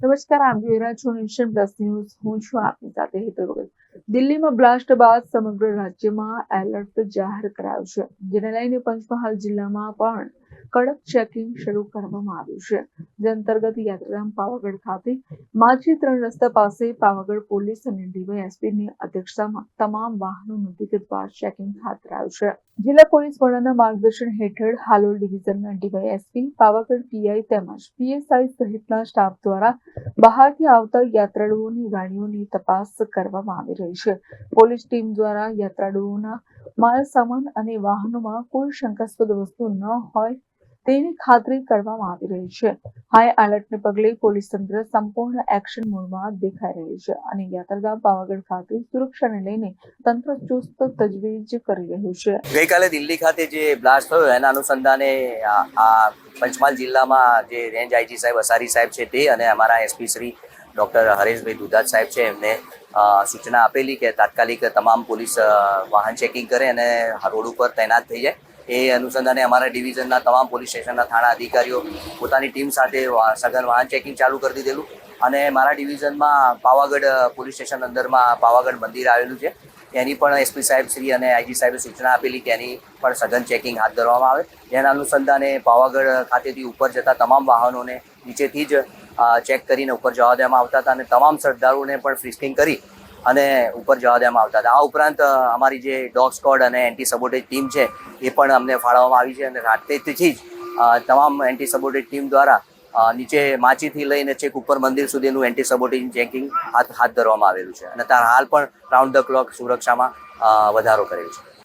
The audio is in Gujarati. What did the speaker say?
નમસ્કાર, આપ જોઈ રહ્યા છો નેશન પ્લસ ન્યૂઝ. હું છું આપની સાથે હેતલ વગર દિલ્હીમાં બ્લાસ્ટ બાદ સમગ્ર રાજ્યમાં એલર્ટ જાહેર કરાયું છે. જેને લઈને પંચમહાલ જિલ્લામાં પણ કડક ચેકિંગ શરૂ કરવામાં આવ્યું છે. જે અંતર્ગત યાત્રાધામ પાવાગઢ ખાતે માછી ત્રણ રસ્તા પાસે પાવાગઢ પોલીસ અને ડીવાયએસપી ની અધ્યક્ષતામાં તમામ વાહનોનું વિગતવાર ચેકિંગ હાથ ધરાયું છે. જિલ્લા પોલીસ વડાના માર્ગદર્શન હેઠળ હાલોલ ડિવિઝનના ડીવાયએસપી, પાવાગઢ પીઆઈ તેમજ પીએસઆઈ સહિતના સ્ટાફ દ્વારા બહારથી આવતા યાત્રાળુઓની ગાડીઓની તપાસ કરવામાં આવી રહી છે. પોલીસ ટીમ દ્વારા યાત્રાળુઓના માલ સામાન અને વાહનોમાં કોઈ શંકાસ્પદ વસ્તુ ન હોય તેની ખાતરી કરવામાં આવી રહી છે. હાઈ એલર્ટને પગલે પોલીસ તંત્ર સંપૂર્ણ એક્શન મોડમાં દેખાઈ રહ્યું છે અને યાત્રાધામ પાવાગઢ ખાતે સુરક્ષાને લઈને તંત્ર ચુસ્ત તજવીજ કરી રહ્યું છે. ગઈકાલે દિલ્હી ખાતે જે બ્લાસ્ટ થયો એના અનુસંધાને આ પંચમહાલ જિલ્લામાં જે રેન્જ આઈજી સાહેબ, અસારી સાહેબ છે તે અને અમારા એસપી શ્રી ડૉક્ટર હરેશભાઈ દુધાત સાહેબ છે એમને સૂચના આપેલી કે તાત્કાલિક તમામ પોલીસ વાહન ચેકિંગ કરે અને રોડ ઉપર તૈનાત થઈ જાય. એ અનુસંધાને અમારા ડિવિઝનના તમામ પોલીસ સ્ટેશનના થાણા અધિકારીઓ પોતાની ટીમ સાથે સઘન વાહન ચેકિંગ ચાલુ કરી દીધેલું. અને મારા ડિવિઝનમાં પાવાગઢ પોલીસ સ્ટેશન અંદરમાં પાવાગઢ મંદિર આવેલું છે. એની પણ એસપી સાહેબ શ્રી અને આઈજી સાહેબે સૂચના આપેલી કે એની પણ સઘન ચેકિંગ હાથ ધરવામાં આવે. જેના અનુસંધાને પાવાગઢ ખાતેથી ઉપર જતા તમામ વાહનોને નીચેથી જ ચેક કરીને ઉપર જવા દેવામાં આવતા હતા અને તમામ શ્રદ્ધાળુઓને પણ ફ્રિસ્કિંગ કરી અને ઉપર જવા દેવામાં આવતા હતા. આ ઉપરાંત અમારી જે ડોગ સ્કોડ અને એન્ટી સબોટેજ ટીમ છે, એ પણ અમને ફાળવવામાં આવી છે અને રાતેથી જ તમામ એન્ટી સબોટેજ ટીમ દ્વારા નીચે માચીથી લઈને છેક ઉપર મંદિર સુધીનું એન્ટી સબોટેજ ચેકિંગ હાથ હાથ ધરવામાં આવેલું છે. અને તાર હાલ પણ રાઉન્ડ ધ ક્લોક સુરક્ષામાં વધારો કરેલ છે.